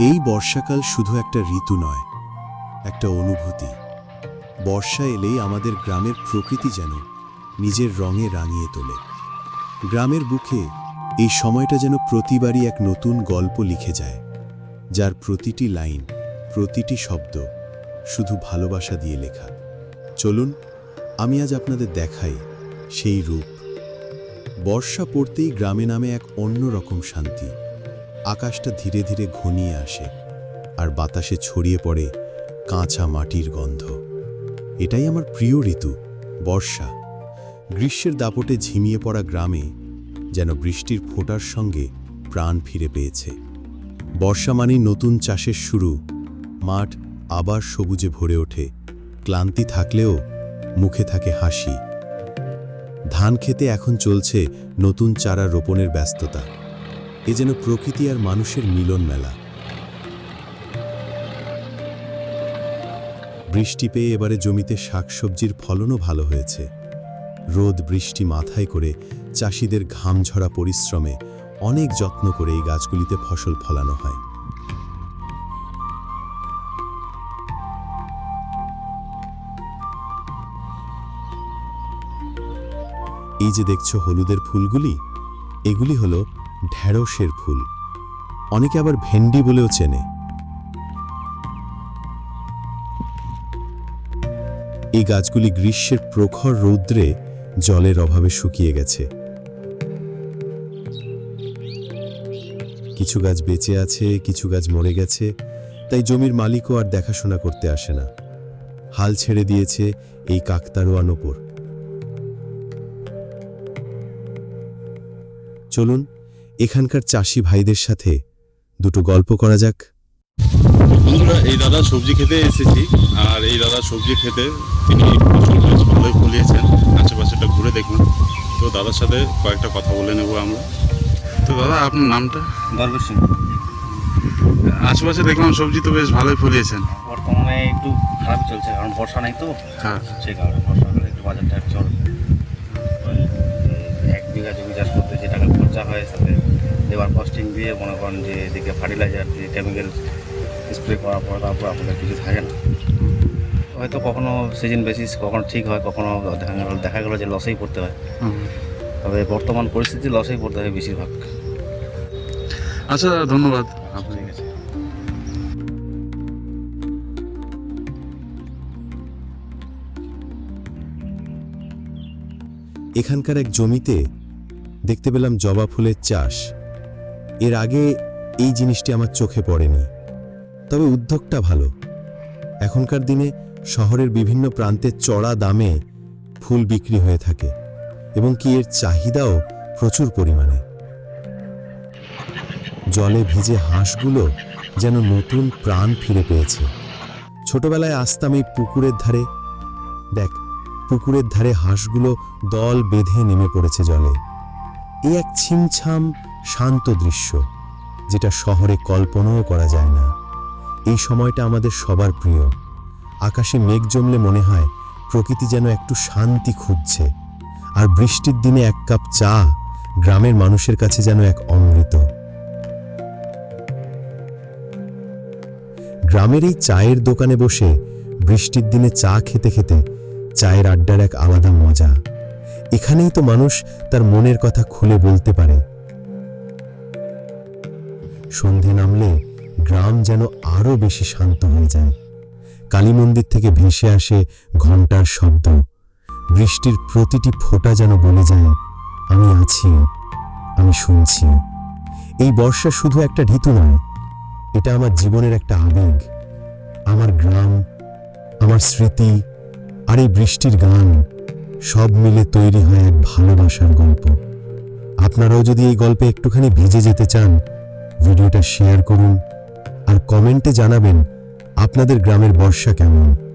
এই বর্ষাকাল শুধু একটা ঋতু নয়, একটা অনুভূতি। বর্ষা এলেই আমাদের গ্রামের প্রকৃতি যেন নিজের রঙে রাঙিয়ে তোলে। গ্রামের বুকে এই সময়টা যেন প্রতিবারই এক নতুন গল্প লিখে যায়, যার প্রতিটি লাইন, প্রতিটি শব্দ শুধু ভালোবাসা দিয়ে লেখা। চলুন, আমি আজ আপনাদের দেখাই সেই রূপ। বর্ষা পড়তেই গ্রামে নামে এক অন্যরকম শান্তি। আকাশটা ধীরে ধীরে ঘনিয়ে আসে আর বাতাসে ছড়িয়ে পড়ে কাঁচা মাটির গন্ধ। এটাই আমার প্রিয় ঋতু, বর্ষা। গ্রীষ্মের দাপটে ঝিমিয়ে পড়া গ্রামে যেন বৃষ্টির ফোঁটার সঙ্গে প্রাণ ফিরে পেয়েছে। বর্ষা মানেই নতুন চাষের শুরু। মাঠ আবার সবুজে ভরে ওঠে। ক্লান্তি থাকলেও মুখে থাকে হাসি। ধান খেতে এখন চলছে নতুন চারা রোপণের ব্যস্ততা। এ যেন প্রকৃতি আর মানুষের মিলন মেলা। বৃষ্টি পেয়ে এবারে জমিতে শাকসবজির ফলনও ভালো হয়েছে। রোদ বৃষ্টি মাথায় করে চাষিদের ঘাম ঝরা পরিশ্রমে অনেক যত্ন করে এই গাছগুলিতে ফসল ফলানো হয়। এই যে দেখছ হলুদের ফুলগুলি, এগুলি হলো ঢেঁড়সের ফুল। অনেকে আবার ভেন্ডি বলেও চেনে। এই গাছগুলি গ্রীষ্মের প্রখর রৌদ্রে জলের অভাবে শুকিয়ে গেছে। কিছু গাছ বেঁচে আছে, কিছু গাছ মরে গেছে, তাই জমির মালিকও আর দেখাশোনা করতে আসে না। হাল ছেড়ে দিয়েছে এই কাকতারোয়ান ওপর চলুন এখানকার চাষি ভাইদের সাথে দুটো গল্প করা যাক। বন্ধুরা এই দাদা সবজি খেতে এসেছি আর এই দাদা সবজি খেতে তিনি ফসল ভালোই ফলিয়েছেন আশেপাশেটা ঘুরে দেখুন। তো দাদার সাথে কয়েকটা কথা বলে নেব আমরা। তো দাদা আপনার নামটা? গর্বের সিং আশেপাশে দেখলাম সবজি তো বেশ ভালোই ফলিয়েছেন বর্তমানে একটু খারাপ চলছে কারণ বর্ষা নেই তো। হ্যাঁ। সেই কারণে বর্ষা হলে একটু বাজারটা চল এক বিঘা জমি চাষ করতে যে টাকা খরচা হয় লেবার কস্টিং দিয়ে মনে করেন যে এদিকে ফার্টিলাইজার দিয়ে কেমিক্যাল স্প্রে করার পর তারপর আপনাদের কিছু থাকে না। হয়তো কখনো সিজন বেসিস কখনো ঠিক হয় কখনো দেখা গেল দেখা গেলো যে লসেই পড়তে হয়। তবে বর্তমান পরিস্থিতি লসেই পড়তে হয় বেশিরভাগ। আচ্ছা দাদা ধন্যবাদ। আপনি ঠিক আছে। এখানকার এক জমিতে দেখতে পেলাম জবা ফুলের চাষ। এর আগে এই জিনিসটি আমার চোখে পড়েনি। তবে উদ্যোগটা ভালো। এখনকার দিনে শহরের বিভিন্ন প্রান্তে চড়া দামে ফুল বিক্রি হয়ে থাকে এবং কি এর চাহিদাও প্রচুর পরিমাণে। জলে ভিজে হাঁসগুলো যেন নতুন প্রাণ ফিরে পেয়েছে। ছোটবেলায় আসতাম এই পুকুরের ধারে, দেখ, পুকুরের ধারে হাঁসগুলো দল বেঁধে নেমে পড়েছে জলে। এ এক ছিমছাম শান্ত দৃশ্য, যেটা শহরে কল্পনাও করা যায় না। এই সময়টা আমাদের সবার প্রিয়। আকাশে মেঘ জমলে মনে হয় প্রকৃতি যেন একটু শান্তি খুঁজছে, আর বৃষ্টির দিনে এক কাপ চা গ্রামের মানুষের কাছে যেন এক অমৃত। গ্রামের এই চায়ের দোকানে বসে বৃষ্টির দিনে চা খেতে খেতে চায়ের আড্ডার এক আলাদা মজা। এখানেই তো মানুষ তার মনের কথা খুলে বলতে পারে। সন্ধে নামলে গ্রাম যেন আরও বেশি শান্ত হয়ে যায়। কালী মন্দির থেকে ভেসে আসে ঘণ্টার শব্দ। বৃষ্টির প্রতিটি ফোঁটা যেন বলে যায়, আমি আছি, আমি শুনছি। এই বর্ষা শুধু একটা ঋতু নয়, এটা আমার জীবনের একটা আবেগ। আমার গ্রাম, আমার স্মৃতি আর এই বৃষ্টির গান সব মিলে তৈরি হয় এক ভালোবাসার গল্প। আপনারাও যদি এই গল্পে একটুখানি ভিজে যেতে চান ভিডিওটা শেয়ার করুন আর কমেন্টে জানাবেন আপনাদের গ্রামের বর্ষা কেমন।